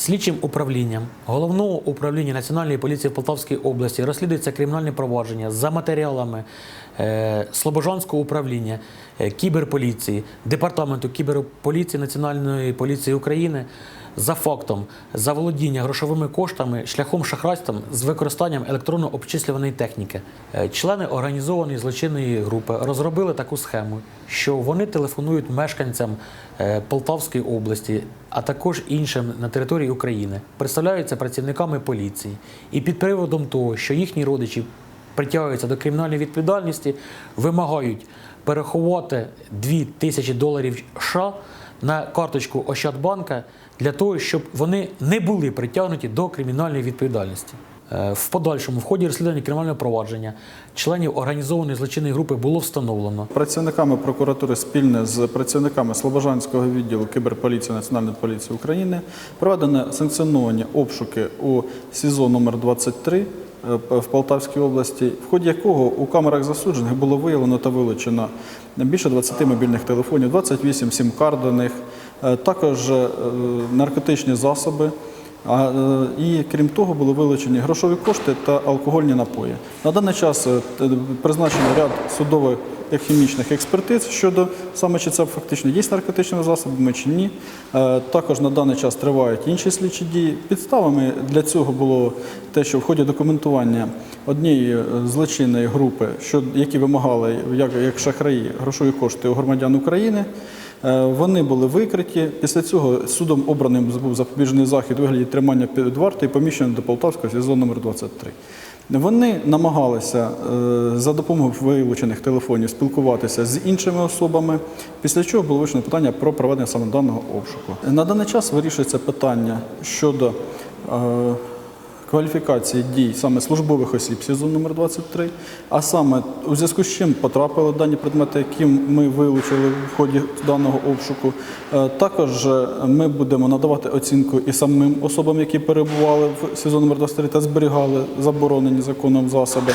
Слідчим управлінням головного управління Національної поліції в Полтавській області розслідується кримінальне провадження за матеріалами е, Слобожанського управління е, кіберполіції, департаменту кіберполіції Національної поліції України за фактом заволодіння грошовими коштами шляхом шахрайством з використанням електронно обчислюваної техніки. Е, Члени організованої злочинної групи розробили таку схему, що вони телефонують мешканцям е, Полтавської області, а також іншим на території України, представляються працівниками поліції, і під приводом того, що їхні родичі притягуються до кримінальної відповідальності, вимагають переховати 2 тисячі доларів США на карточку Ощадбанка для того, щоб вони не були притягнуті до кримінальної відповідальності. Е, В подальшому, в ході розслідування кримінального провадження, членів організованої злочинної групи було встановлено, Працівниками прокуратури спільно з працівниками Слобожанського відділу кіберполіції Національної поліції України проведено санкціоновані обшуки у СІЗО номер 23 е, в Полтавській області, в ході якого у камерах засуджених було виявлено та вилучено більше 20 мобільних телефонів, 28 сім-карт е, також е, наркотичні засоби. А, е, і крім того, були вилучені грошові кошти та алкогольні напої. На даний час е, призначено ряд судових і хімічних експертиз щодо саме чи це фактично є наркотичними засобами чи ні. Е, Також на даний час тривають інші слідчі дії. Підставами для цього було те, що в ході документування однієї злочинної групи, що які вимагали як шахраї грошові кошти у громадян України. Е, Вони були викриті. Після цього судом обраним був запобіжний захід у вигляді тримання під вартою поміщено до Полтавського СІЗО номер 23. Вони намагалися е, за допомогою вилучених телефонів спілкуватися з іншими особами, після чого було вирішено питання про проведення саме даного обшуку. На даний час вирішується питання щодо е, кваліфікації дій саме службових осіб СІЗО номер 23, а саме у зв'язку з чим потрапили дані предмети, які ми вилучили в ході даного обшуку. Е, Також е, ми будемо надавати оцінку і самим особам, які перебували в СІЗО номер 23 та зберігали заборонені законом засоби.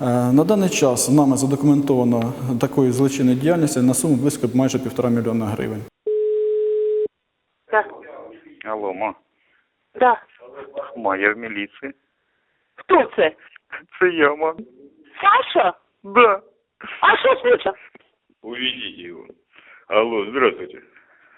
Е, На даний час нами задокументовано такої злочинної діяльності на суму близько майже півтора мільйона гривень. Да, Алло, ма. да. Ма, я в міліції. Хто це? Це я, ма. Саша? Да. А що случилось? Уведите его. Алло, здравствуйте.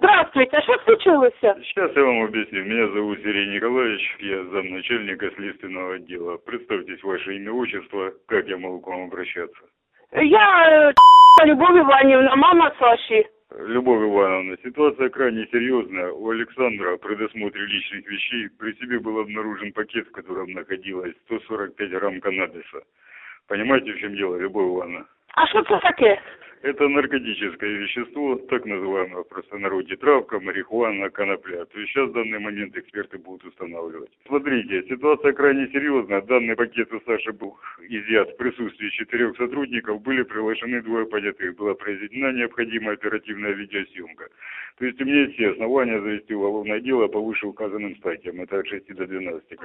Здравствуйте, а що случилося? Сейчас я вам объясню. Меня зовут Сергей Николаевич, я замначальника следственного отдела. Представьтесь ваше имя, отчество, как я могу к вам обращаться? Я е, Любов Іванівна, мама Саші. Любовь Ивановна, ситуация крайне серьезная. У Александра при досмотре личных вещей при себе был обнаружен пакет, в котором находилось 145 грамм каннабиса. Понимаете, в чем дело, Любовь Ивановна? А що це таке? Это наркотическое вещество, так называемое в простонародье травка, марихуана, конопля. То есть сейчас в данный момент эксперты будут устанавливать. Смотрите, ситуация крайне серьезная. Данный пакет у Саши был изъят в присутствии четырех сотрудников. Были приглашены двое понятых. Была произведена необходимая оперативная видеосъемка. То есть у меня есть все основания завести уголовное дело по вышеуказанным статьям. Это от 6 до 12.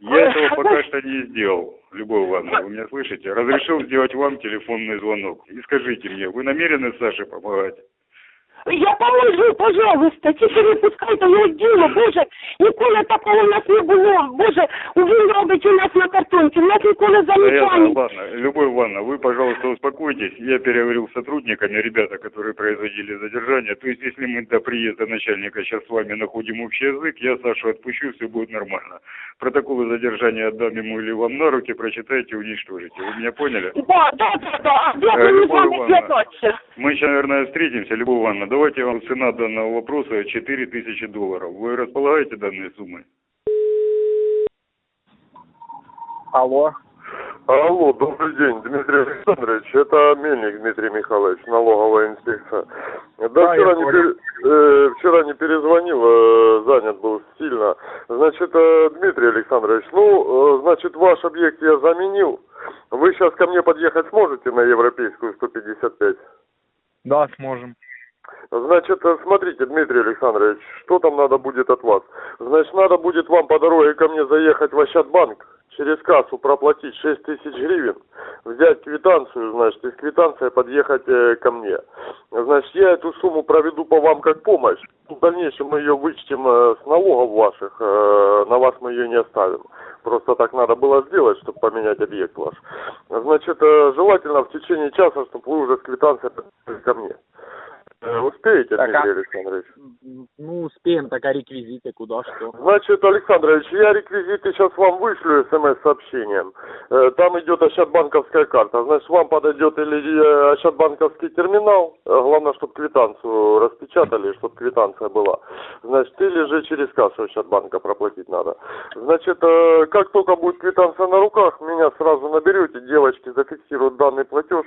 Я этого пока что не сделал, Любовь Ивановна, вы меня слышите? Разрешил сделать вам телефонный звонок. И скажите мне, вы намерены Саше помогать? Я поможу, пожалуйста, тільки не пускайте його діло, Боже, ніколи такого у нас не було. Боже, він робить у нас на картонці, у нас ніколи Да я, замічань. ладно, Любовь Ивановна, вы, пожалуйста, успокойтесь. Я переговорил с сотрудниками, ребята, которые производили задержание. То есть, если мы до приезда начальника сейчас с вами находим общий язык, я Сашу отпущу, все будет нормально. Протоколы задержания отдам ему или вам на руки, прочитайте, уничтожите. Вы меня поняли? Да, да, да, да, а де Е, мені з Любов вами Івановна. зв'язатися? Мы сейчас, наверное, встретимся, Любовь Ивановна. Давайте вам цена данного вопроса 4000 долларов. Вы располагаете данной суммой? Алло. Алло, добрый день, Дмитрий Александрович. Это Мельник Дмитрий Михайлович, налоговая инспекция. Да, Да, вчера, не пере- э, вчера не перезвонил, э, занят был сильно. Значит, э, Дмитрий Александрович, ну, э, значит, ваш объект я заменил. Вы сейчас ко мне подъехать сможете на Европейскую 155? Да, сможем. Значит, э, смотрите, Дмитрий Александрович, что там надо будет от вас? Значит, надо будет вам по дороге ко мне заехать в Ощадбанк, через кассу проплатить 6 тысяч гривен, взять квитанцию, значит, и с квитанцией подъехать э, ко мне. Значит, я эту сумму проведу по вам как помощь. В дальнейшем мы ее вычтем э, с налогов ваших, э, на вас мы ее не оставим. Просто так надо было сделать, чтобы поменять объект ваш. Значит, э, желательно в течение часа, чтобы вы уже с квитанцией ко мне. Э, Успеете, Так, Дмитрий Александрович? Ну, успеем, так а реквизиты куда что? Значит, Александрович, я реквизиты сейчас вам вышлю смс-сообщением. Э, Там идет Ощадбанковская карта. Значит, вам подойдет или э, Ощадбанковский терминал. Главное, чтобы квитанцию распечатали, чтобы квитанция была. Значит, или же через кассу Ощадбанка проплатить надо. Значит, как только будет квитанция на руках, меня сразу наберете, девочки зафиксируют данный платеж.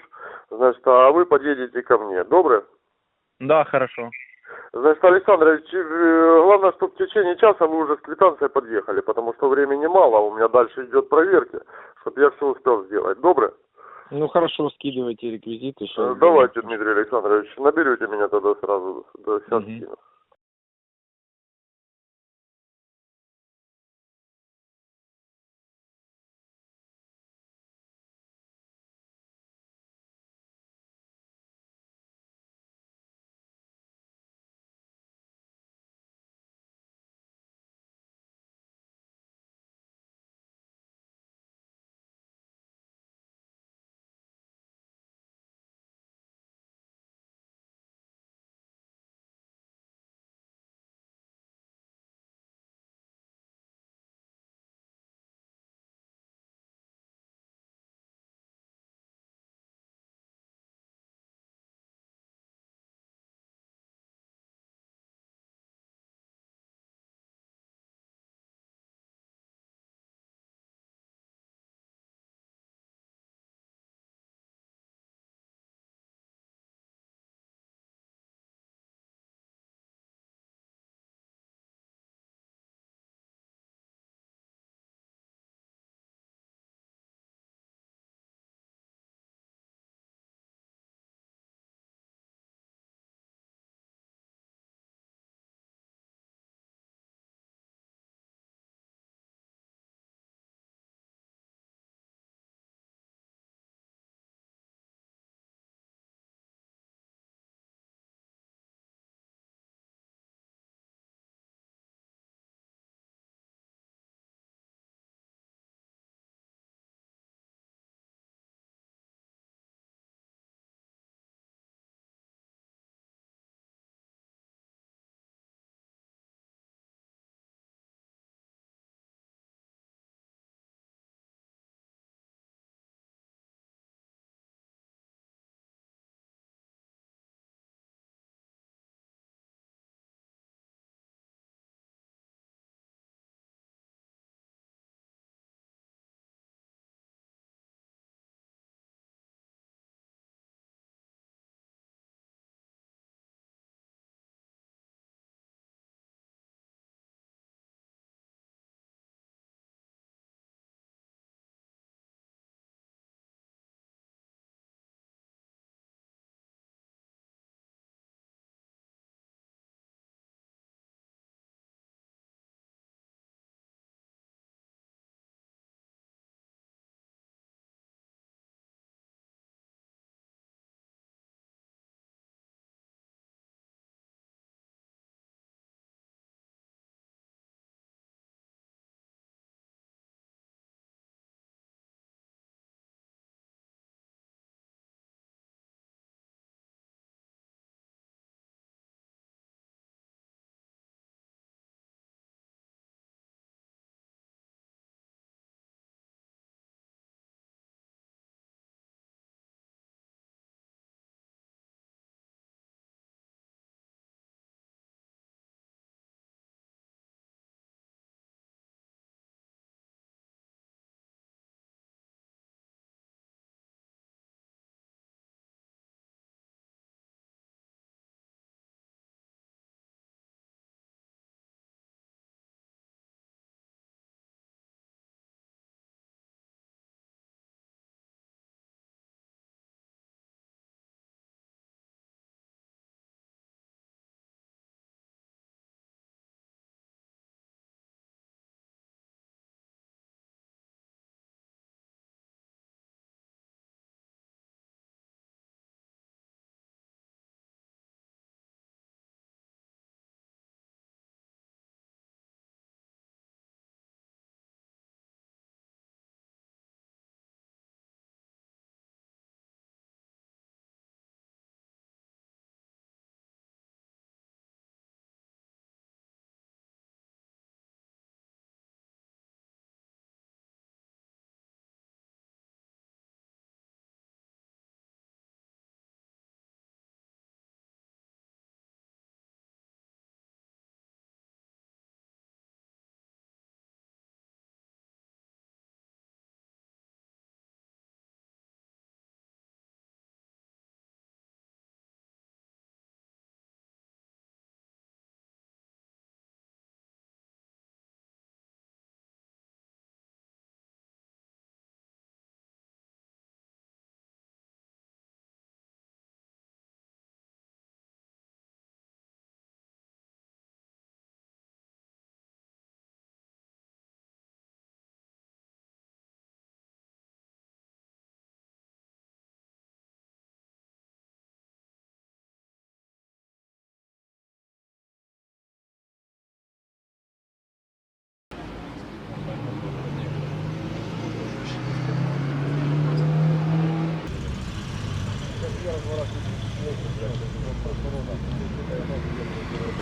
Значит, а вы подъедете ко мне. Доброе? Да, хорошо. Значит, Александрович, э, главное, чтобы в течение часа вы уже с квитанцией подъехали, потому что времени мало, а у меня дальше идет проверки, чтобы я все успел сделать. Доброе? Ну, хорошо, скидывайте реквизиты. Э, Давайте, Дмитрий Александрович, наберете меня тогда сразу, да, сейчас скину.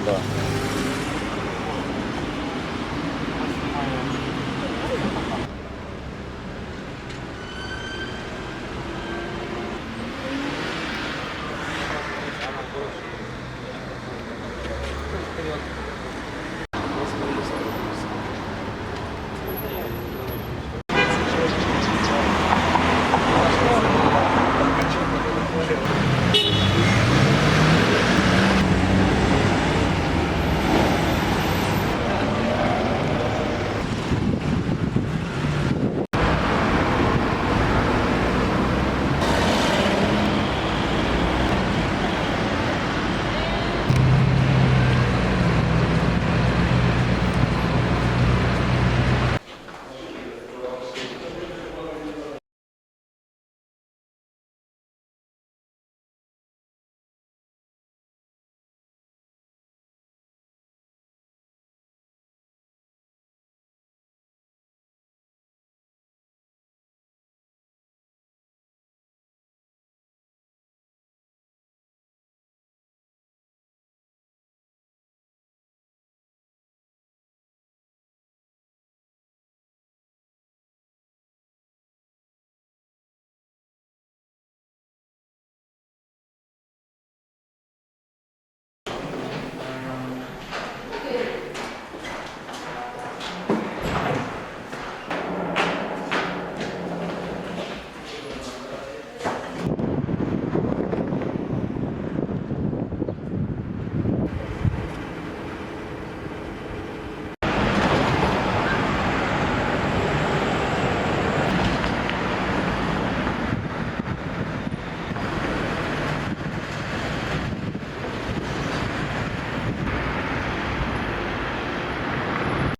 Да.